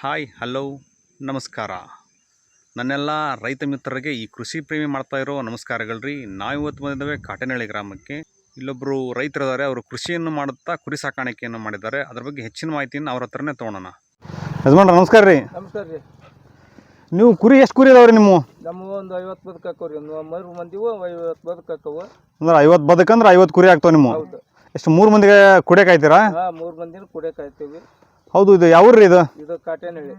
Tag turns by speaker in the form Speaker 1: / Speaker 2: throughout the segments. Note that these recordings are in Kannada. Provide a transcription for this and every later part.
Speaker 1: ಹಾಯ್ ಹಲೋ ನಮಸ್ಕಾರ. ನನ್ನೆಲ್ಲ ರೈತ ಮಿತ್ರರಿಗೆ ಈ ಕೃಷಿ ಪ್ರೇಮಿ ಮಾಡ್ತಾ ಇರೋ ನಮಸ್ಕಾರಗಳು ರೀ ನಾವು ಇವತ್ತು ಬಂದಿದ್ದೇವೆ ಕಾಟನಹಳ್ಳಿ ಗ್ರಾಮಕ್ಕೆ. ಇಲ್ಲೊಬ್ಬರು ರೈತರಿದ್ದಾರೆ ಅವರು ಕೃಷಿಯನ್ನು ಮಾಡುತ್ತಾ ಕುರಿ ಸಾಕಾಣಿಕೆಯನ್ನು ಮಾಡಿದ್ದಾರೆ. ಅದ್ರ ಬಗ್ಗೆ ಹೆಚ್ಚಿನ ಮಾಹಿತಿಯನ್ನು ಅವ್ರ ಹತ್ರನೇ ತೊಗೊಳೋಣ ಯಜಮಾನ್ರ ನಮಸ್ಕಾರ ರೀ
Speaker 2: ನಮಸ್ಕಾರ ರೀ
Speaker 1: ನೀವು ಕುರಿ ಎಷ್ಟು ಕುರಿ ಇದಾವ್ರಿ ನಿಮ್ಮ
Speaker 2: ನಮ್ಮ ಒಂದು ಐವತ್ತು ಬದಕ ಹಾಕವ್ ರೀ ಒಂದು ಮೂರು ಮಂದಿವು ಐವತ್ತು ಬದಕ ಹಾಕವು.
Speaker 1: ಅಂದ್ರೆ ಐವತ್ತು ಬದಕಂದ್ರೆ ಐವತ್ತು ಕುರಿ ಆಗ್ತಾವೆ ನಿಮ್ಮ
Speaker 2: ಹೌದು.
Speaker 1: ಎಷ್ಟು ಮೂರು ಮಂದಿಗೆ ಕುಡಿಯಕ್ಕೆ ಆಯ್ತೀರಾ?
Speaker 2: ಹಾ ಮೂರು ಮಂದಿನ ಕುಡಿಯಕ್ಕೆ ಆಯ್ತೀವಿ.
Speaker 1: ಹೌದು ಇದು ಯಾವ ರೀ ಇದು?
Speaker 2: ಇದು ಕಾಟೇನಹಳ್ಳಿ.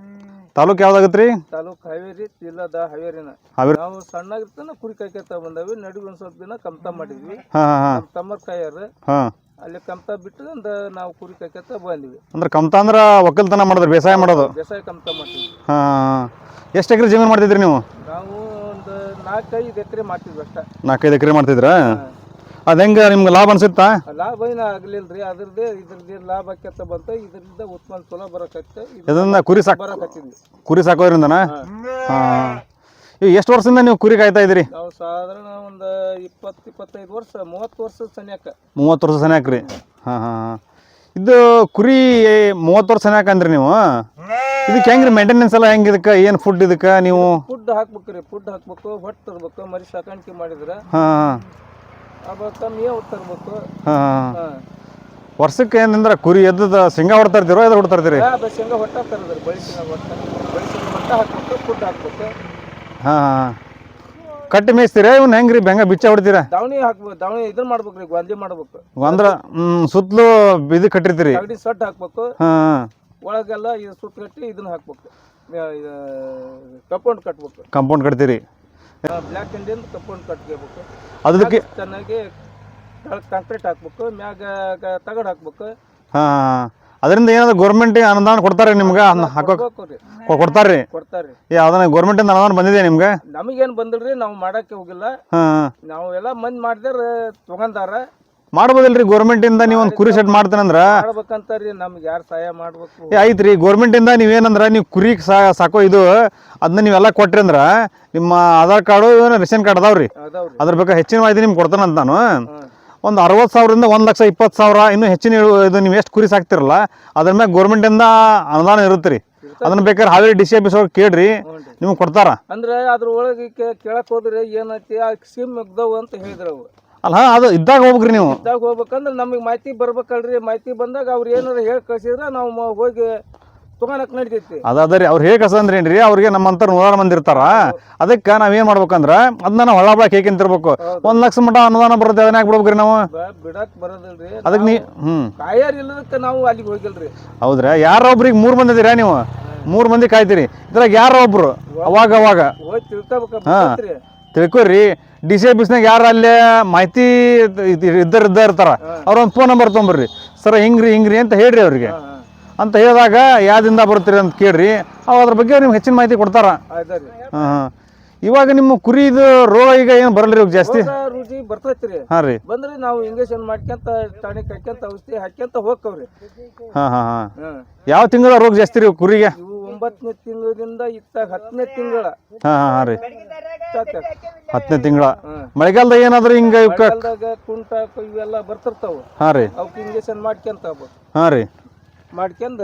Speaker 1: ತಾಲೂಕ್ ಯಾವ್ದಾಗತ್ರಿ?
Speaker 2: ತಾಲೂಕ್ ಹಾವೇರಿ ತಿಲ್ಲದ ಹಾವೇರಿನ.
Speaker 1: ಹಾವೇರಿ.
Speaker 2: ನಾವು ಸಣ್ಣಾಗಿರ್ತಾನ ಕುರಿ ಕಾಯ್ಕೊತ ಬಂದವಿ ನಡುವೆ ಒಂದು ಸ್ವಲ್ಪ ದಿನ ಕಮ್ತ ಮಾಡಿದ್ವಿ.
Speaker 1: ಹಾಂ ಹಾಂ
Speaker 2: ತಮ್ಮ ಕಾಯರ್
Speaker 1: ಹಾಂ.
Speaker 2: ಅಲ್ಲಿ ಕಮ್ತ ಬಿಟ್ಟು ನಾವು ಕುರಿ ಕಾಯ್ಕೊತ ಬಂದ್ವಿ.
Speaker 1: ಅಂದ್ರೆ ಕಮ್ತ ಅಂದ್ರೆ ಒಕ್ಕಲ್ತನ ಮಾಡಿದ್ರೆ ಬೇಸಾಯ ಮಾಡೋದು?
Speaker 2: ಬೇಸಾಯ ಕಮ್ತ ಮಾಡ್ತೀವಿ.
Speaker 1: ಹಾಂ ಎಷ್ಟು ಎಕರೆ ಜಮೀನು ಮಾಡ್ತಿದ್ರಿ ನೀವು?
Speaker 2: ನಾವು ಒಂದು ನಾಲ್ಕೈದು ಎಕರೆ ಮಾಡ್ತಿದ್ವಿ ಅಷ್ಟ.
Speaker 1: ನಾಲ್ಕೈದು ಎಕರೆ ಮಾಡ್ತಿದ್ರಾ? ಅದು ಹೆಂಗೆ ನಿಮ್ಗೆ ಲಾಭ ಅನ್ಸುತ್ತಾ?
Speaker 2: ಲಾಭ ಏನ ಆಗ್ಲಿಲ್ರಿ ಅದ್ರದ್ದೇ ಇದ್ರದ್ದೇ ಲಾಭ ಆಕ್ಯತ ಬಂತ ಇದರಿಂದ ಉತ್ಪನ್ನ ಚಲೋ ಬರಕತ್ತೆ
Speaker 1: ಇದನ್ನ ಕುರಿ ಸಾಕ್
Speaker 2: ಬರಕತ್ತಿದ್ವಿ
Speaker 1: ಕುರಿ ಸಾಕೋದ್ರಿಂದನಾ? ಹಾಂ. ಈಗ ಎಷ್ಟು ವರ್ಷದಿಂದ ನೀವು ಕುರಿ ಕಾಯ್ತಾ ಇದ್ದೀರಿ
Speaker 2: ನಾವು ಸಾಧಾರಣ ಒಂದು ಇಪ್ಪತ್ತು ಇಪ್ಪತ್ತೈದು ವರ್ಷ ಮೂವತ್ತು ವರ್ಷದ ಸನ್ಯಾಕ.
Speaker 1: ಮೂವತ್ತು ವರ್ಷ ಸನ್ಯಾಕ ರೀ ಹಾಂ ಹಾಂ ಹಾಂ. ಇದು ಕುರಿ ಮೂವತ್ತು ವರ್ಷ ಸನ್ಯಾಕ ಅಂದ್ರಿ ನೀವು? ಇದಕ್ಕೆ ಹೆಂಗೆ ರೀ ಮೇಂಟೆನೆನ್ಸ್ ಎಲ್ಲ ಹೆಂಗೆ ಇದಕ್ಕೆ? ಏನು ಫುಡ್ ಇದಕ್ಕೆ ನೀವು?
Speaker 2: ಫುಡ್ ಹಾಕ್ಬೇಕು ರೀ ಫುಡ್ ಹಾಕ್ಬೇಕು ಹೊಟ್ಟು ತರ್ಬೇಕು ಮರಿ ಸಾಕಾಣಿಕೆ ಮಾಡಿದ್ರೆ
Speaker 1: ಹಾಂ. ಹಾಂ ವರ್ಷಕ್ಕೆ ಏನಂದ್ರೆ ಕುರಿ ಎದ್ದದ ಶೇಂಗಾ ಹೊಡ್ತಾ ಇರ್ತೀರೋ ಎದ್ದು ಹೊಡ್ತಾ ಇರ್ತೀರಿ ಹಾಂ ಕಟ್ಟಿ ಮೇಯಿಸ್ತೀರಾ? ಇವ್ನು ಹೆಂಗ್ರಿ ಬೆಂಗ ಬಿಚ್ಚ ಹೊಡ್ತೀರಾ?
Speaker 2: ದಾವಣಿ ಹಾಕ್ಬೇಕು ದಾವಣಿ ಇದನ್ನ ಮಾಡ್ಬೇಕು ರೀ ಗೊಂದಿ ಮಾಡ್ಬೇಕು.
Speaker 1: ಅಂದ್ರೆ ಹ್ಮ್, ಸುತ್ತಲೂ ಇದು ಕಟ್ಟಿರ್ತೀರಿ?
Speaker 2: ಅಗಡಿ ಸಟ್ ಹಾಕ್ಬೇಕು.
Speaker 1: ಹಾಂ ಹಾಂ.
Speaker 2: ಒಳಗೆಲ್ಲ ಇದು ಸುತ್ತ ಕಟ್ಟಿ ಇದನ್ನ ಹಾಕ್ಬೇಕು. ಕಂಪೌಂಡ್ ಕಟ್ಬೇಕು.
Speaker 1: ಕಾಂಪೌಂಡ್ ಕಟ್ತೀರಿ.
Speaker 2: ಬ್ಲ್ಯಾಕ್ ಇಂಡಿಯನ್ ಕಂಪೌಂಡ್ ಕಟ್ಕೋಬೇಕು
Speaker 1: ಅದಕ್ಕೆ
Speaker 2: ಚೆನ್ನಾಗಿ ಕಾಂಕ್ರೀಟ್ ಹಾಕ್ಬೇಕು ಮ್ಯಾಗ ತಗಡ್ ಹಾಕ್ಬೇಕು.
Speaker 1: ಹಾಂ ಅದರಿಂದ ಏನಾದ್ರು ಗೌರ್ಮೆಂಟಿಗೆ ಅನುದಾನ ಕೊಡ್ತಾರೆ ನಿಮ್ಗೆ? ಅದ್ನ ಹಾಕೋ
Speaker 2: ಕೊಡ್ಬೇಕು ರೀ.
Speaker 1: ಕೊಡ್ತಾರೆ ರೀ
Speaker 2: ಕೊಡ್ತಾರ್ರಿ.
Speaker 1: ಏ ಅದನ್ನ ಗೌರ್ಮೆಂಟಿಂದ ಅನುದಾನ ಬಂದಿದೆ ನಿಮ್ಗೆ?
Speaker 2: ನಮಗೇನ್ ಬಂದಿಲ್ರಿ ನಾವು ಮಾಡಕ್ಕೆ ಹೋಗಿಲ್ಲ.
Speaker 1: ಹಾಂ
Speaker 2: ನಾವು ಎಲ್ಲ ಮಂದಿ ಮಾಡಿದ್ರೆ ತಗೊಂಡಾರ.
Speaker 1: ಮಾಡ್ಬೋದಿಲ್ರಿ ಗೌರ್ಮೆಂಟಿಂದ ನೀವು ಒಂದು ಕುರಿ ಸೆಟ್ ಮಾಡ್ತೀನಂದ್ರ?
Speaker 2: ಮಾಡ್ಬೇಕಂತಾರ್ರಿ ನಮ್ಗೆ ಯಾರು ಸಹಾಯ ಮಾಡ್ಬೇಕು?
Speaker 1: ಏ ಐತ್ರಿ ಗೌರ್ಮೆಂಟಿಂದ ನೀವೇನಂದ್ರ ನೀವು ಕುರಿ ಸಾ ಸಾಕೋ ಇದು ಅದನ್ನ ನೀವೆಲ್ಲ ಕೊಟ್ರಿ ಅಂದ್ರ ನಿಮ್ಮ ಆಧಾರ್ ಕಾರ್ಡು ಏನು ರೇಷನ್ ಕಾರ್ಡ್ ಅದಾವ್ರಿ.
Speaker 2: ಅದಾವ್ರಿ.
Speaker 1: ಅದ್ರ ಬಗ್ಗೆ ಹೆಚ್ಚಿನ ಮಾಹಿತಿ ನಿಮ್ಗೆ ಕೊಡ್ತಾನಂತ ನಾನು. ಒಂದು ಅರವತ್ತು ಸಾವಿರದಿಂದ ಒಂದು ಲಕ್ಷ ಇಪ್ಪತ್ತು ಸಾವಿರ ಇನ್ನೂ ಹೆಚ್ಚಿನ ಇಳು- ಇದು ನೀವು ಎಷ್ಟು ಕುರಿ ಸಾಕ್ತಿರಲ್ಲ ಅದ್ರ ಮ್ಯಾಗ ಗೌರ್ಮೆಂಟಿಂದ ಅನುದಾನ ಇರುತ್ತೆ ರೀ ಅದನ್ನ ಬೇಕಾದ್ರೆ ಹಾವೇರಿ ಡಿ ಸಿ ಆಫೀಸ್ ಅವ್ರು ಕೇಳ್ರಿ. ನಿಮ್ಗೆ ಕೊಡ್ತಾರ.
Speaker 2: ಅಂದ್ರೆ ಅದ್ರ ಒಳಗೆ ಕೇಳಕ್ ಹೋದ್ರೆ ಏನೈತಿ ಆ ಸ್ಕೀಮ್ ಮುಗ್ದವು ಅಂತ ಹೇಳಿದ್ರು ಅವು
Speaker 1: ಅಲ್ಲ ಅದು ಇದ್ದಾಗ ಹೋಗ್ಬೇಕ್ರಿ ನೀವು.
Speaker 2: ಇದ್ದಾಗ ಹೋಗ್ಬೇಕಂದ್ರೆ ನಮಗೆ ಮಾಹಿತಿ ಬರ್ಬೇಕಲ್ರಿ. ಮಾಹಿತಿ ಬಂದಾಗ ಅವ್ರು ಏನಾರ ಹೇಳಿ ಕಳ್ಸಿದ್ರೆ ನಾವು ಮ- ಹೋಗಿ ತಗೊಳಕ್ ನಡಿತೈತಿ
Speaker 1: ಅದ ರೀ ಅವ್ರು ಹೇಗೆ ಅಂದ್ರೆ ಏನ್ರಿ ಅವ್ರಿಗೆ ನಮ್ಮಂತ ನೂರಾರು ಮಂದಿ ಇರ್ತಾರ. ಅದಕ್ಕೆ ನಾವೇನ್ ಮಾಡ್ಬೇಕಂದ್ರ ಅದನ್ನ ನಾವು ಹೊಳ ಬಳಕೆ ಹೇಗಿಂತಿರ್ಬೇಕು ಒಂದ್ ಲಕ್ಷ ಮಟ ಅನುದಾನ ಬರುತ್ತೆ ಅದನ್ನ ಯಾಕೆ ಬಿಡ್ಬೇಕ್ರಿ ನಾವು.
Speaker 2: ಬ- ಬಿಡಕ್ ಬರೋದಿಲ್ರಿ.
Speaker 1: ಅದಕ್ಕೆ ನೀ ಹ್ಮ್.
Speaker 2: ಕಾಯರ್ ಇಲ್ಲದಕ್ಕೆ ನಾವು ಅಲ್ಲಿಗೆ ಹೋಗಿಲ್ರಿ.
Speaker 1: ಹೌದ್ರಾ? ಯಾರ ಒಬ್ರಿಗೆ ಮೂರ್ ಮಂದಿ ಇದೀರಾ ನೀವು? ಮೂರ್ ಮಂದಿ ಕಾಯ್ತೀರಿ. ಇದ್ರಾಗ ಯಾರ ಒಬ್ರು? ಅವಾಗ ಅವಾಗ.
Speaker 2: ಹೋಗಿ ತಿಳ್ಕೊಬೇಕ್ರಿ
Speaker 1: ತಿಳ್ಕೊರಿ. ಡಿ ಸಿ ಆಫೀಸ್ನಾಗ ಯಾರು ಅಲ್ಲೇ ಮಾಹಿತಿ ಇದ್ದರ್ ಇದ್ದ ಇರ್ತಾರ. ಅವ್ರೊಂದು ಫೋನ್ ನಂಬರ್ ತೊಗೊಂಬರ್ರಿ ಸರ್ ಹಿಂಗ್ರಿ ಹಿಂಗ್ರಿ ಅಂತ ಹೇಳ್ರಿ ಅವ್ರಿಗೆ. ಅಂತ ಹೇಳಿದಾಗ ಯಾವ್ದಿಂದ ಬರ್ತೀರಿ ಅಂತ ಕೇಳ್ರಿ. ಅವ್ ಅದ್ರ ಬಗ್ಗೆ ನಿಮ್ಗೆ ಹೆಚ್ಚಿನ ಮಾಹಿತಿ ಕೊಡ್ತಾರ. ಹಾಂ ಹಾಂ. ಇವಾಗ ನಿಮ್ಮ ಕುರಿದು ರೋಗ ಈಗ ಏನು ಬರಲ್ರಿ ಇವಾಗ ಜಾಸ್ತಿ?
Speaker 2: ರುಚಿ ಬರ್ತೈತ್ರಿ
Speaker 1: ಹಾಂ ರೀ.
Speaker 2: ಬಂದ್ರಿ ನಾವು ಇಂಜೆಕ್ಷನ್ ಮಾಡ್ಕೊಂತ ಟಾನಿಕ್ ಹಾಕ್ಯಂತ ಔಷಧಿ ಹಾಕ್ಯಂತ ಹೋಗ್ಕವ್ರಿ.
Speaker 1: ಹಾಂ ಹಾಂ ಹಾಂ. ಯಾವ ತಿಂಗಳ ರೋಗ ಜಾಸ್ತಿ ರೀ ಕುರಿಗೆ?
Speaker 2: ಒಂಬತ್ತನೇ ತಿಂಗಳಿಂದ ಇತ್ತ ಹತ್ತನೇ ತಿಂಗಳ.
Speaker 1: ಹಾಂ ಹಾಂ ಹಾಂ ರೀ. ಹತ್ತನೇ ತಿಂಗಳ.
Speaker 2: ಮಳೆಗಾಲದ
Speaker 1: ಮಳೆಗಾಲದಾಗ ಏನಾದ್ರು ಹಿಂಗೆ ಇವಕ್ಕೆ
Speaker 2: ಮಳೆಗಾಲದಾಗ ಕುಂಟ ಇವೆಲ್ಲ ಬರ್ತಿರ್ತಾವ.
Speaker 1: ಹಾಂ ರೀ.
Speaker 2: ಅವಕ್ಕೆ ಇಂಜೆಕ್ಷನ್ ಮಾಡ್ಕೊಂತ ಹೋಗ್ಬೇಕು.
Speaker 1: ಹಾಂ ರೀ.
Speaker 2: ಮಾಡ್ಕೊಂಡ್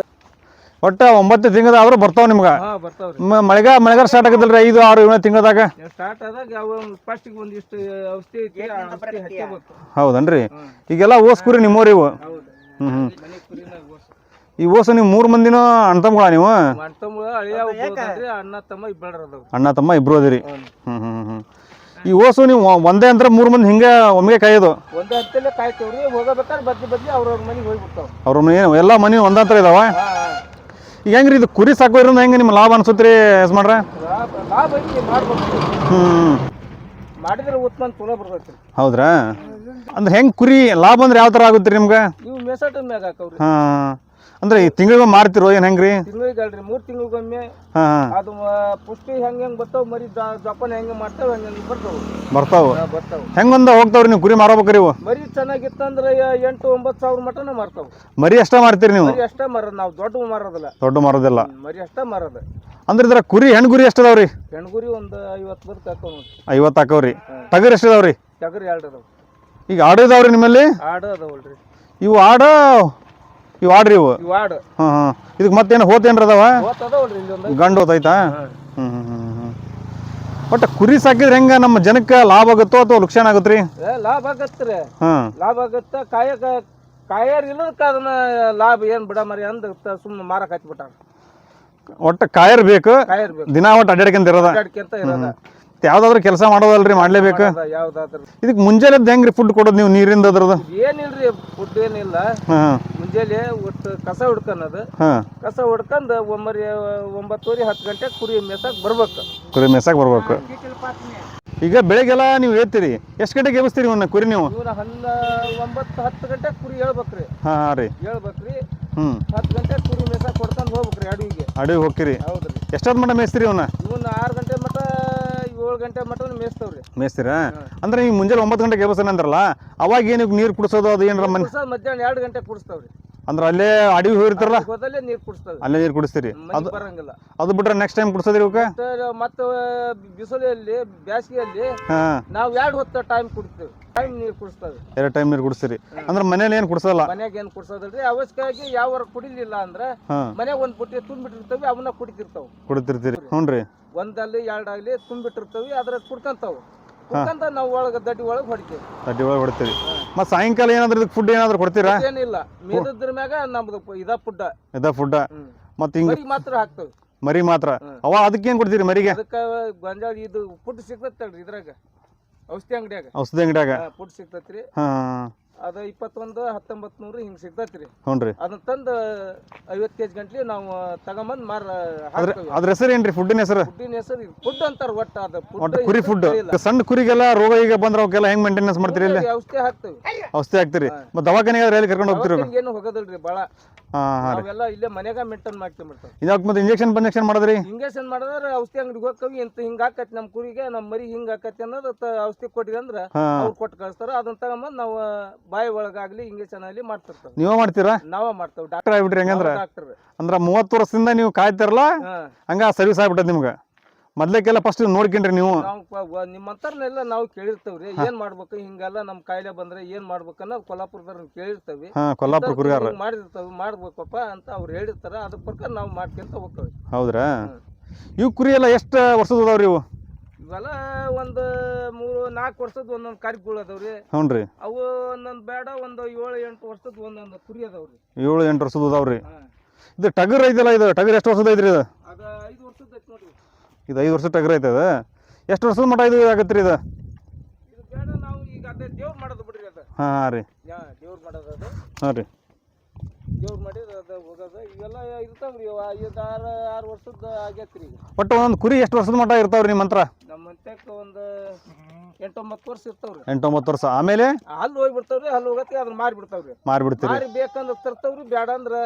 Speaker 1: ಒಟ್ಟ ಒಂಬತ್ತು ತಿಂಗಳ ಆದ್ರೂ ಬರ್ತಾವ ನಿಮ್ಗೆ?
Speaker 2: ಹಾ ಬರ್ತಾವ್ರಿ.
Speaker 1: ಮ- ಮಳೆಗಾಲ ಮಳೆಗಾಲ ಸ್ಟಾರ್ಟ್ ಆಗತ್ತಲ್ರಿ ಐದು ಆರು ಏಳು ತಿಂಗಳದಾಗ?
Speaker 2: ಸ್ಟಾರ್ಟ್ ಆದಾಗ ಯಾವ ಫಸ್ಟಿಗೆ ಒಂದಿಷ್ಟು ಔಷಧಿ ಐತಿ ಆ ಔಷಧಿ ಹಾಕ್ಕೋಬೇಕು
Speaker 1: ಹೌದನ್ರಿ? ಈಗೆಲ್ಲ ಓಸ್ಕೂರಿ ಕುರಿ ಹ್ಮ್ ಇವು
Speaker 2: ಹೌದು
Speaker 1: ಹ್ಞೂ
Speaker 2: ಮನೆ
Speaker 1: ಈ ಓಸು ನೀವು ಮೂರು ಮಂದಿನ ಅಣ್ಣ ತಮ್ಮಗಳ ನೀವು?
Speaker 2: ಮಂಟಮುಳ ಅಳಿಯ ಒಬ್ಬ ಅಣ್ಣ ತಮ್ಮ ಇಬ್ಬರು ಅದಾವ
Speaker 1: ಅಣ್ಣ ತಮ್ಮ ಇಬ್ರು ಅದಿರಿ.
Speaker 2: ಹ್ಮ್.
Speaker 1: ಹ್ಮ್ ಹ್ಞೂ ಹ್ಞೂ ಈ ಓಸು ನೀವು ಒಂದೇ ಅಂದ್ರೆ ಮೂರು ಮಂದಿ ಹಿಂಗೆ ಒಮ್ಮೆ ಕಾಯೋದು?
Speaker 2: ಒಂದೇ ಹತ್ತಲ್ಲೇ ಕಾಯ್ತೇವ್ರಿ ಹೋಗಬೇಕಾದ್ರೆ ಬದ್ಲಿ ಬದ್ಲಿ ಅವ್ರವ್ರ ಮನೆಗೆ ಹೋಗ್ಬಿಡ್ತಾವ.
Speaker 1: ಅವ್ರನ್ನ ಏನು ಎಲ್ಲ ಮನೆ ಒಂದಂತರ ಇದಾವ? ಈಗ ಹೆಂಗ್ರಿ ಇದು ಕುರಿ ಸಾಕೋದ್ರಿಂದ ಹೆಂಗೆ ನಿಮ್ಮ ಲಾಭ ಅನ್ಸುತ್ತೆ ರೀ ಯಜಮಾನ್ರ
Speaker 2: ಲಾಭ ಲಾಭ ಐತಿ ಮಾಡ್ಬೇಕು
Speaker 1: ಹ್ಞೂ
Speaker 2: ಮಾಡಿದ್ರೆ ಉತ್ಪನ್ನ ಚಲೋ ಬರ್ತೈತಿ
Speaker 1: ಹೌದ್ರಾ? ಅಂದ್ರೆ ಹೆಂಗೆ ಕುರಿ ಲಾಭ ಅಂದ್ರೆ ಯಾವ ಥರ ಆಗುತ್ತೆ ರೀ ನಿಮ್ಗೆ?
Speaker 2: ಇವು ಮೇಸಟ ಮ್ಯಾಗ ಹಾಕವ್ರಿ.
Speaker 1: ಹಾಂ. ಅಂದ್ರೆ ಈ ತಿಂಗಳಿಗೆ ಮಾರ್ತಿರೋ ಏನು ಹೆಂಗ್ರಿ?
Speaker 2: ತಿಂಗಳಿಗೆ ಅಲ್ರಿ ಮೂರ್ ತಿಂಗಳಿಗೊಮ್ಮೆ.
Speaker 1: ಹಾಂ ಹಾಂ.
Speaker 2: ಅದು ಪುಷ್ಟಿ ಹೆಂಗ್ ಹೆಂಗ್ ಬರ್ತಾವ ಮರಿ ಜ- ಜೋಪಾನ ಹೆಂಗ್ ಮಾಡ್ತಾವ ಹೆಂಗ್ ಹಂಗ್ ಬರ್ತಾವ.
Speaker 1: ಬರ್ತಾವ.
Speaker 2: ಬರ್ತಾವ.
Speaker 1: ಹೆಂಗೊಂದ ಹೋಗ್ತಾವ್ರಿ ನೀವು ಕುರಿ ಮಾರಬೇಕ್ರಿ ಇವು?
Speaker 2: ಮರಿ ಚೆನ್ನಾಗಿತ್ತಂದ್ರೆ ಯ- ಎಂಟು ಒಂಬತ್ತು ಸಾವಿರ ಮಟನ ಮಾರ್ತಾವ.
Speaker 1: ಮರಿ ಅಷ್ಟೇ ಮಾರ್ತೀರಿ ನೀವು?
Speaker 2: ಮರಿ ಅಷ್ಟ ಮಾರೋದು ನಾವು ದೊಡ್ಡ ಮಾರೋದಿಲ್ಲ.
Speaker 1: ದೊಡ್ಡ ಮಾರೋದಿಲ್ಲ.
Speaker 2: ಮರಿ ಅಷ್ಟೇ ಮಾರೋದು.
Speaker 1: ಅಂದ್ರೆ ಇದ್ರ ಕುರಿ ಹೆಣ್ಣು ಗುರಿ ಎಷ್ಟು ಹೆಣ್ಣು
Speaker 2: ಹೆಣ್ಗುರಿ ಒಂದು ಐವತ್ತು ಬದುಕು ಹಾಕವ್ ನೋಡಿ
Speaker 1: ಐವತ್ತು ಹಾಕವ್ರಿ. ಟಗರ್ ಎಷ್ಟದಾವ್ರಿ? ಟಗರ್
Speaker 2: ಟಗರಿ ಎರಡು ಅದಾವ.
Speaker 1: ಈಗ ಆಡು ಇದಾವ್ರಿ ನಿಮ್ಮಲ್ಲಿ?
Speaker 2: ಆಡು ಅದಾವಲ್ರಿ.
Speaker 1: ಇವು ಆಡ ಇವು ಆಡ್ರಿ ಇವು?
Speaker 2: ಇವ್ ಆಡ್.
Speaker 1: ಹಾಂ ಹಾಂ. ಇದಕ್ಕೆ ಮತ್ತೇನು ಹೋತೇನ್ರಿ ಅದಾವ?
Speaker 2: ಹೋತದವಲ್ರಿ
Speaker 1: ಗಂಡು ಹೋತೈತಾ ಹ್ಞೂ ಹ್ಞೂ ಹ್ಞೂ ಕುರಿ ಸಾಕಿದ್ರೆ ಹೆಂಗೆ ನಮ್ಮ ಜನಕ್ಕೆ ಲಾಭ ಆಗುತ್ತೋ ಅಥವಾ ನುಕ್ಸಾನ ಆಗುತ್ತೆ ರೀ
Speaker 2: ಏ ಲಾಭ ಆಗತ್ರಿ
Speaker 1: ಹಾಂ.
Speaker 2: ಲಾಭ ಆಗತ್ತ. ಕಾಯಕ ಕಾಯರ್ ಇಲ್ಲದಕ್ಕ ಅದನ್ನ ಲಾಭ ಏನ್ ಬಿಡ ಮರಿ ಅಂದ ಸುಮ್ಮನೆ ಮಾರಕ್ ಹಚ್ಬಿಟ್ಟ
Speaker 1: ಒಟ್ಟು ಕಾಯರ್ ಬೇಕು.
Speaker 2: ಕಾಯರ್ ಬೇಕು.
Speaker 1: ದಿನ ಒಟ್ಟು ಅಡ್ಡಾಡ್ಕೊಂತ ಇರೋದ? ಯಾವ್ದಾದ್ರು ಕೆಲಸ ಮಾಡೋದಲ್ರಿ ಮಾಡ್ಲೇಬೇಕು.
Speaker 2: ಅದ ಯಾವ್ದಾದ್ರು.
Speaker 1: ಇದಕ್ಕೆ ಮುಂಜಾನೆ ಹೆಂಗ್ರಿ ಫುಡ್ ಕೊಡೋದು ನೀವು ನೀರಿಂದ ಅದ್ರದ್ದು?
Speaker 2: ಏನಿಲ್ರಿ ಫುಡ್ ಏನಿಲ್ಲ.
Speaker 1: ಹಾಂ.
Speaker 2: ಮುಂಜಾನೆ ಒಟ್ಟು ಕಸ ಹುಡ್ಕನದು.
Speaker 1: ಹಾ.
Speaker 2: ಕಸ ಹುಡ್ಕಂದ್ ಒಂಬರಿ ಒಂಬತ್ತುವರೆ ಹತ್ತು ಗಂಟೆಗೆ ಕುರಿ ಮೇಸಕ್ ಬರ್ಬೇಕು.
Speaker 1: ಕುರಿ ಮೇಸಾಕ್ ಬರ್ಬೇಕು. ಈಗ ಬೆಳಿಗ್ಗೆಲ್ಲ ನೀವು ಹೇಳ್ತೀರಿ ಎಷ್ಟು ಗಂಟೆಗೆ ಎಬ್ಬಿಸ್ತೀರಿ ಇವನ್ನ ಕುರಿ ನೀವು?
Speaker 2: ಇವನ ಹನ್ನ ಒಂಬತ್ತು ಹತ್ತು ಗಂಟೆ ಕುರಿ ಹೇಳ್ಬೇಕ್ರಿ.
Speaker 1: ಹಾಂ ಹಾಂ ರೀ.
Speaker 2: ಹೇಳ್ಬೇಕ್ರಿ.
Speaker 1: ಹ್ಞೂ
Speaker 2: ಹತ್ತು ಗಂಟೆಗೆ ಕುರಿ ಮೇಸಕ್ ಹೊಡ್ಕೊಂಡ್ ಹೋಗ್ಬೇಕ್ರಿ ಅಡುಗೆಗೆ
Speaker 1: ಅಡವಿಗೆ ಹೋಗ್ತೀರಿ?
Speaker 2: ಹೌದು
Speaker 1: ಎಷ್ಟೊತ್ತು ಮಟ್ಟ ಮೇಯ್ಸ್ತೀರಿ ಇವನ್ನ
Speaker 2: ಇವನ್ನ ಆರು ಗಂಟೆ ಮಟ ಏಳು ಗಂಟೆ ಮಟ ಮೇಯಿಸ್ತವ್ರಿ.
Speaker 1: ಮೇಯ್ಸ್ತೀರಾ? ಅಂದ್ರೆ ನೀವು ಮುಂಜಾನೆ ಒಂಬತ್ತು ಗಂಟೆಗೆ ಎಬ್ಬಿಸ್ತಾನೆ ಅಂದ್ರಲ್ಲ ಅವಾಗ ಏನು ನೀರು ಕುಡಿಸೋದು ಅದು ಏನಾರ ಮನೆ
Speaker 2: ಕುಡ್ಸೋದ್ ಮಧ್ಯಾಹ್ನ ಎರಡು ಗಂಟೆ ಕುಡಿಸ್ತಾವ್ರಿ.
Speaker 1: ಅಂದ್ರೆ ಅಲ್ಲೇ ಅಡವಿ ಹೋಗಿರ್ತಾರಲ್ಲ
Speaker 2: ಹೋದಲ್ಲೇ ನೀರು ಕುಡಿಸ್ತಾವ್ರಿ
Speaker 1: ಅಲ್ಲೇ ನೀರು ಕುಡಿಸ್ತೀರಿ.
Speaker 2: ಅದು ಬರಂಗಿಲ್ಲ.
Speaker 1: ಅದು ಬಿಟ್ರೆ ನೆಕ್ಸ್ಟ್ ಟೈಮ್ ಕುಡಿಸೋದ್ರಿ ಇವಕ್ಕೆ?
Speaker 2: ಮತ್ತೆ ಬಿಸಿಲಲ್ಲಿ ಬ್ಯಾಸಿಗೆಯಲ್ಲಿ
Speaker 1: ಹಾ.
Speaker 2: ನಾವು ಎರಡು ಹೊತ್ತ ಟೈಮ್ ಕುಡ್ತೇವೆ. ಟೈಮ್ ನೀರು ಕುಡಿಸ್ತೇವೆ
Speaker 1: ಎರಡು ಟೈಮ್ ನೀರು ಕುಡಿಸ್ತೀರಿ. ಅಂದ್ರೆ ಮನೇಲಿ ಏನು ಕುಡಿಸೋಲ್ಲ
Speaker 2: ಮನ್ಯಾಗ ಏನು ಕುಡ್ಸೋದಿಲ್ರಿ? ಅವಶ್ಯವಾಗಿ ಯಾವ ಕುಡಿಲಿಲ್ಲ ಅಂದ್ರೆ
Speaker 1: ಹಾಂ.
Speaker 2: ಮನ್ಯಾಗ ಒಂದು ಬುಟ್ಟಿ ತುಂಬಿಟ್ಟಿರ್ತೇವೆ ಅವನ್ನ ಕುಡಿತಿರ್ತಾವ.
Speaker 1: ಕುಡಿತಿರ್ತೀರಿ. ಹ್ಞೂ ರೀ
Speaker 2: ಒಂದಲ್ಲಿ ಎರಡಾಗ್ಲಿ ತುಂಬಿಟ್ಟಿರ್ತೇವೆ ಅದ್ರ ಕುಡ್ಕಂತಾವು. ಕುಡ್ಕಂತ ನಾವು ಒಳಗೆ ದಡ್ಡಿ ಒಳಗೆ ಹೊಡಿತೀವಿ.
Speaker 1: ದಟ್ಟಿ ಒಳಗೆ ಹೊಡ್ತೀರಿ ಮತ್ತೆ ಸಾಯಂಕಾಲ ಏನಾದ್ರೂ ಇದಕ್ಕೆ ಫುಡ್ ಏನಾದ್ರೂ ಕೊಡ್ತೀರಾ?
Speaker 2: ಏನಿಲ್ಲ. ಮೇದದ್ರ ಮ್ಯಾಗ ನಮ್ದು ಇದ ಪುಡ್ಡ
Speaker 1: ಇದ ಫುಡ್
Speaker 2: ಮತ್ತೆ
Speaker 1: ಮತ್ತು ಹಿಂಗೆ
Speaker 2: ಮರಿಗೆ ಮಾತ್ರ ಹಾಕ್ತೇವೆ.
Speaker 1: ಮರಿ ಮಾತ್ರ. ಅವ ಅದಕ್ಕೆ ಏನು ಕೊಡ್ತೀರಿ ಮರಿಗೆ?
Speaker 2: ಅದಕ್ಕೆ ಗೊಂಜಾಳ ಇದು ಫುಡ್ ಸಿಗ್ತೈತಲ್ರಿ ಇದ್ರಾಗ. ಔಷಧಿ ಅಂಗಡಿಯಾಗ.
Speaker 1: ಔಷಧಿ ಅಂಗಡಿಯಾಗ?
Speaker 2: ಫುಡ್ ಸಿಗ್ತೈತ್ರಿ.
Speaker 1: ಹಾಂ.
Speaker 2: ಅದ ಇಪ್ಪತ್ತೊಂದು ಹತ್ತೊಂಬತ್ತು ನೂರು ಹಿಂಗೆ ಸಿಗ್ತೈತ್ರಿ.
Speaker 1: ಹ್ಞೂ ರೀ
Speaker 2: ಅದನ್ನ ತಂದು ಐವತ್ತು ಕೆಜಿ ಗಂಟ್ಲಿ ನಾವು ತಗೊಂಬಂದ್ ಮಾರ
Speaker 1: ಅದ್ರ ಅದ್ರ ಹೆಸರು ಏನ್ರಿ? ಫುಡ್ಡಿನ ಹೆಸರು?
Speaker 2: ಫುಡ್ಡಿನ ಹೆಸರು ಫುಡ್ ಅಂತಾರ ಒಟ್ಟ ಅದ
Speaker 1: ಒಟ್ಟು ಕುರಿ ಫುಡ್ ಸಣ್ಣ ಕುರಿಗೆಲ್ಲ ರೋಗ ಈಗ ಬಂದ್ರೆ ಅವಕ್ಕೆಲ್ಲ ಹೆಂಗ್ ಮೇಂಟೆನೆನ್ಸ್ ಮಾಡ್ತೀರಿ ಇಲ್ಲಿ?
Speaker 2: ಔಷಧಿ ಹಾಕ್ತೀವಿ.
Speaker 1: ಔಷಧಿ ಹಾಕ್ತೀರಿ. ಮತ್ತೆ ದವಾಖಾನೆಗೆ ಎಲ್ಲಿ ಕರ್ಕೊಂಡು ಹೋಗ್ತೀರಿ
Speaker 2: ಏನು ಹೋಗೋದಿಲ್ರಿ
Speaker 1: ಹಾಂ
Speaker 2: ನಾವೆಲ್ಲ ಇಲ್ಲೇ ಮನ್ಯಾಗ ಮೇಂಟೈನ್ ಮಾಡ್ತೀವಿ
Speaker 1: ಇದಾಗ ಮತ್ತೆ ಇಂಜೆಕ್ಷನ್ ಪಂಜೆಕ್ಷನ್ ಮಾಡಿದ್ರಿ?
Speaker 2: ಇಂಜೆಕ್ಷನ್ ಮಾಡಿದ್ರೆ ಔಷಧಿ ಅಂಗಡಿಗೆ ಹೋಗ್ತವಿ. ಇಂತ ಹಿಂಗ ಆಕತಿ ನಮ್ಮ ಕುರಿಗೆ ನಮ್ಮ ಮರಿ ಹಿಂಗ ಆಕತಿ ಅನ್ನೋದು ಔಷಧಿ ಕೊಟ್ಟಿವಿ ಅಂದ್ರೆ ಅವ್ರು ಕೊಟ್ಟು ಕಳಿಸ್ತಾರ. ಅದನ್ನ ತಗೊಂಬಂದು ನಾವು ಬಾಯಿ ಒಳಗಾಗ್ಲಿ ಇಂಜೆಕ್ಷನ್ ಆಗಲಿ ಮಾಡ್ತಿರ್ತೇವೆ.
Speaker 1: ನೀವೇ ಮಾಡ್ತೀರಾ?
Speaker 2: ನಾವ ಮಾಡ್ತೇವೆ.
Speaker 1: ಡಾಕ್ಟರ್ ಆಗ್ಬಿಟ್ರಿ ಹೆಂಗಂದ್ರ?
Speaker 2: ಡಾಕ್ಟರ್.
Speaker 1: ಅಂದ್ರೆ ಮೂವತ್ತು ವರ್ಷದಿಂದ ನೀವು ಕಾಯ್ತಿರಲ್ಲ ಹಂಗ ಸರ್ವಿಸ್ ಆಗ್ಬಿಟ್ಟದ ನಿಮ್ಗೆ. ಮೊದ್ಲಕ್ಕೆಲ್ಲ ಫಸ್ಟ್ ನೋಡ್ಕೊಂಡ್ರಿ ನೀವು.
Speaker 2: ನಿಮ್ಮಂತರ್ನೆಲ್ಲ ನಾವು ಕೇಳಿರ್ತೇವ್ರಿ. ಏನ್ ಮಾಡ್ಬೇಕು? ಹಿಂಗೆಲ್ಲ ನಮ್ ಕಾಯಿಲೆ ಬಂದ್ರೆ ಏನ್ ಮಾಡ್ಬೇಕು ಅನ್ನೋದು ಕೊಲ್ಲಾಪುರದವ್ರ ಕೇಳಿರ್ತೇವಿ.
Speaker 1: ಕೊಲ್ಲಾಪುರ ಕುರಿಗಾರ
Speaker 2: ಮಾಡಿರ್ತೇವೆ ಮಾಡ್ಬೇಕಪ್ಪ ಅಂತ ಅವ್ರು ಹೇಳಿರ್ತಾರ. ಅದ್ರ ಪ್ರಕಾರ ನಾವು ಮಾಡ್ಕೊಂತ ಹೋಗ್ತೇವೆ.
Speaker 1: ಹೌದ್ರಾ? ಇವು ಕುರಿ ಎಲ್ಲ ಎಷ್ಟು ವರ್ಷದವ್ರಿ ಇವು?
Speaker 2: ಇವೆಲ್ಲ ಒಂದು ಮೂರು ನಾಲ್ಕು ವರ್ಷದ ಒಂದೊಂದು ಕರಿಗಳು ಅದಾವ್ರಿ
Speaker 1: ಹ್ಞೂ ರೀ.
Speaker 2: ಅವು ಒಂದೊಂದು ಬೇಡ ಒಂದು ಏಳು ಎಂಟು ವರ್ಷದ ಒಂದೊಂದು ಕುರಿ ಅದಾವ್ರಿ
Speaker 1: ಏಳು ಎಂಟು ವರ್ಷದ ಅದಾವ್ರಿ
Speaker 2: ಹಾ.
Speaker 1: ಇದು ಟಗರ್ ಐತಲ್ಲ ಇದು? ಟಗರ್ ಎಷ್ಟು ವರ್ಷದ ಐತ್ರಿ ಇದು?
Speaker 2: ಅದ ಐದು ವರ್ಷದ ಐತಿ ನೋಡ್ರಿ.
Speaker 1: ಇದು ಐದು ವರ್ಷದ ಟಗರ್ ಐತೆ ಅದು? ಎಷ್ಟು ವರ್ಷದ ಮಟ ಇದು ಆಗತ್ತೆ ರೀ ಇದು?
Speaker 2: ಇದು ಬೇಡ ನಾವು ಈಗ ಅದೇ ದೇವ್ರು ಮಾಡೋದು ಬಿಡ್ರಿ ಅದು.
Speaker 1: ಹಾಂ ರೀ.
Speaker 2: ದೇವ್ರು ಮಾಡೋದು ಅದು.
Speaker 1: ಹಾಂ ರೀ.
Speaker 2: ದೇವ್ರು ಮಾಡಿದ್ರೆ ಅದು ಹೋಗೋದು. ಇವೆಲ್ಲ ಇರ್ತಾವ್ರಿ ಇವ ಐದು ಆರು ಆರು ವರ್ಷದ ಆಗೈತ್ರಿ ಈಗ.
Speaker 1: ಒಟ್ಟು ಒಂದೊಂದು ಕುರಿ ಎಷ್ಟು ವರ್ಷದ ಮಟ್ಟ ಇರ್ತಾವ್ರಿ ನಿಮ್ಮ ಹತ್ರ?
Speaker 2: ನಮ್ಮ ಮಂತ್ಯಕ್ಕೆ ಒಂದು ಎಂಟೊಂಬತ್ತು ವರ್ಷ ಇರ್ತಾವ್ರಿ.
Speaker 1: ಎಂಟೊಂಬತ್ತು ವರ್ಷ. ಆಮೇಲೆ?
Speaker 2: ಹಲ್ಲು ಹೋಗ್ಬಿಡ್ತಾವ್ರಿ ಅಲ್ಲಿ ಹೋಗತ್ತೆ ಅದನ್ನ ಮಾರಿ ಬಿಡ್ತಾವ್ರಿ.
Speaker 1: ಮಾರಿಬಿಡ್ತೀರಿ.
Speaker 2: ಮಾರಿ ಬೇಕಂದ್ರೆ ತರ್ತಾವ್ರಿ ಬೇಡ ಅಂದ್ರೆ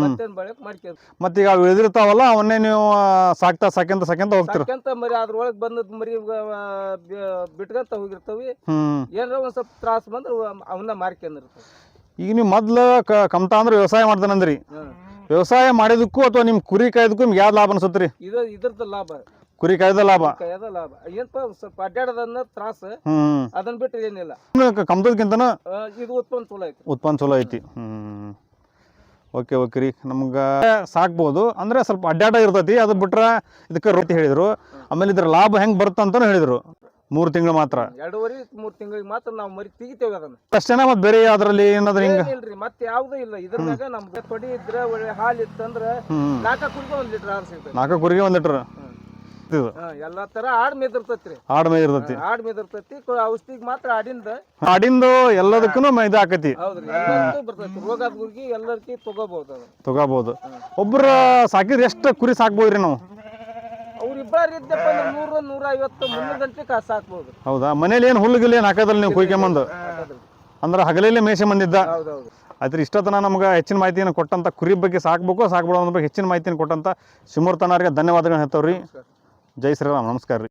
Speaker 2: ಮತ್ತೇನ್ ಬಳಕ್ ಮಾಡ್ಕೊಂತ
Speaker 1: ಮತ್ತೆ ಈಗ ಅವು ಇಳಿದಿರ್ತಾವಲ್ಲ ಅವನ್ನೇ ನೀವು ಸಾಕ್ತಾ ಸಾಕ್ಯಂತ ಸಾಕ್ಯಂತ ಹೋಗ್ತೀರಿ.
Speaker 2: ಸಾಕ್ಯಂತ ಮರಿ ಅದ್ರೊಳಗೆ ಬಂದದ್ ಮರಿ ಬಿಟ್ಕಂತ ಹೋಗಿರ್ತಾವಿ ಏನಾರ ಒಂದ್ ಸ್ವಲ್ಪ ತ್ರಾಸ ಬಂದ್ರೆ ಅವನ್ನ ಮಾರ್ಕೊಂಡಿರ್ತಾವ
Speaker 1: ಈಗ ನೀವು ಮೊದ್ಲು ಕ ಕಮ್ತಾ ಅಂದ್ರೆ ವ್ಯವಸಾಯ ಮಾಡ್ತಾನಂದ್ರಿ
Speaker 2: ಹ್ಮ್
Speaker 1: ವ್ಯವಸಾಯ ಮಾಡಿದಕ್ಕೂ ಅಥವಾ ನಿಮ್ಮ ಕುರಿ ಕಾಯ್ದಕ್ಕೂ ನಿಮ್ಗೆ ಯಾವ್ದು ಲಾಭ ಅನ್ಸುತ್ತೆ ರೀ
Speaker 2: ಇದು ಇದ್ರದ್ದು ಲಾಭ.
Speaker 1: ಕುರಿ ಕಾಯ್ದ ಲಾಭ.
Speaker 2: ಕೈಯದ ಲಾಭ. ಏನಪ್ಪ ಸ್ವಲ್ಪ ಅಡ್ಡಾಡೋದನ್ನ ತ್ರಾಸ ಅದನ್ನ ಬಿಟ್ಟು ಏನಿಲ್ಲ. ಆ, ಇದು ಉತ್ಪನ್ನ ಚಲೋ ಐತಿ.
Speaker 1: ಉತ್ಪನ್ನ ಚಲೋ ಐತಿ. ಹ್ಞೂ ಓಕೆ ಓಕೆ ರೀ. ನಮ್ಗೆ ಸಾಕ್ಬೋದು. ಅಂದ್ರೆ ಸ್ವಲ್ಪ ಅಡ್ಡಾಡ ಇರ್ತೈತಿ. ಅದು ಬಿಟ್ರೆ ಇದಕ್ಕೆ ರೋತಿ ಹೇಳಿದರು. ಆಮೇಲೆ ಇದ್ರ ಲಾಭ ಹೆಂಗೆ ಬರುತ್ತೆ ಅಂತಲೂ ಹೇಳಿದರು. ಮೂರು ತಿಂಗಳು ಮಾತ್ರ?
Speaker 2: ಎರಡೂವರೆ ಮೂರ್ ತಿಂಗಳಿಗೆ ಮಾತ್ರ ನಾವು ಮರಿ ತೆಗಿತೇವೆ ಅದನ್ನ.
Speaker 1: ಅಷ್ಟೇನ ಮತ್ತೆ ಬೇರೆ ಅದರಲ್ಲಿ ಏನಾದ್ರೂ ಹಿಂಗೆ?
Speaker 2: ಏನಿಲ್ರಿ ಮತ್ತೆ ಯಾವ್ದು ಇಲ್ಲ. ಇದ್ರಾಗ ನಮ್ಗೆ ತೊಡಿ ಇದ್ರೆ ಒಳ್ಳೆ ಹಾಲು ಇತ್ತಂದ್ರ ನಾಲ್ಕ ಕುಡಿಗೆ ಒಂದ್ ಲೀಟರ್ ಹಾಲು ಸಿಗ್ತದೆ
Speaker 1: ನಾಲ್ಕು ಕುರಿಗೆ ಒಂದು ಲೀಟ್ರ್?
Speaker 2: ಎಲ್ಲಾ ತರ ಆಡ್ ಮೇದಿರ್ತೈತ್ರಿ.
Speaker 1: ಆಡ್ ಮೇ ಇರ್ತೈತಿ
Speaker 2: ಆಡ್ ಮೇದಿರ್ತೈತಿ. ಔಷಧಿಗೆ ಮಾತ್ರ ಆಡಿಂದ.
Speaker 1: ಆಡಿಂದು ಎಲ್ಲದಕ್ಕೂ ಇದು ಆಕತಿ.
Speaker 2: ಹೌದ್ರಿ ಎಲ್ಲರಿಗೂ ಬರ್ತೈತಿ ರೋಗದ ಗುರ್ಗಿ ಎಲ್ಲರಿಗೂ ತಗೋಬಹುದು
Speaker 1: ತಗೋಬಹುದು ಒಬ್ರ ಸಾಕಿದ್ರೆ ಎಷ್ಟು ಕುರಿ ಸಾಕ್ಬೋದ್ರಿ ನಾವು?
Speaker 2: ಇದ್ದಪ್ಪ ಅಂದ್ರೆ ನೂರು ನೂರ ಐವತ್ತು ಮುನ್ನೂರು ಗಂಟೆ ಕಾಸು ಹಾಕ್ಬೋದು.
Speaker 1: ಹೌದಾ? ಮನೇಲಿ ಏನು ಹುಲ್ಲು ಗಿಲ್ಲ ಏನು ಹಾಕೋದಿಲ್ಲ ನೀವು ಕುಯ್ಕೊಂಬಂದು ಅಂದ್ರೆ ಹಗಲಲ್ಲೇ ಮೇಸೆ ಬಂದಿದ್ದ?
Speaker 2: ಹೌದೌದು.
Speaker 1: ಆದ್ರೆ ಇಷ್ಟೊತ್ತನ ನಮ್ಗೆ ಹೆಚ್ಚಿನ ಮಾಹಿತಿಯನ್ನು ಕೊಟ್ಟಂತ ಕುರಿ ಬಗ್ಗೆ ಸಾಕ್ಬೇಕು ಸಾಕ್ಬಿಡೋ ಅನ್ನೋ ಬಗ್ಗೆ ಹೆಚ್ಚಿನ ಮಾಹಿತಿಯನ್ನು ಕೊಟ್ಟಂತ ಶಿವಮೂರ್ತನವ್ರಿಗೆ ಧನ್ಯವಾದಗಳನ್ನ ಹೇಳ್ತಾವ್ರಿ. ಜೈ ಶ್ರೀರಾಮ್ ನಮಸ್ಕಾರ ರೀ.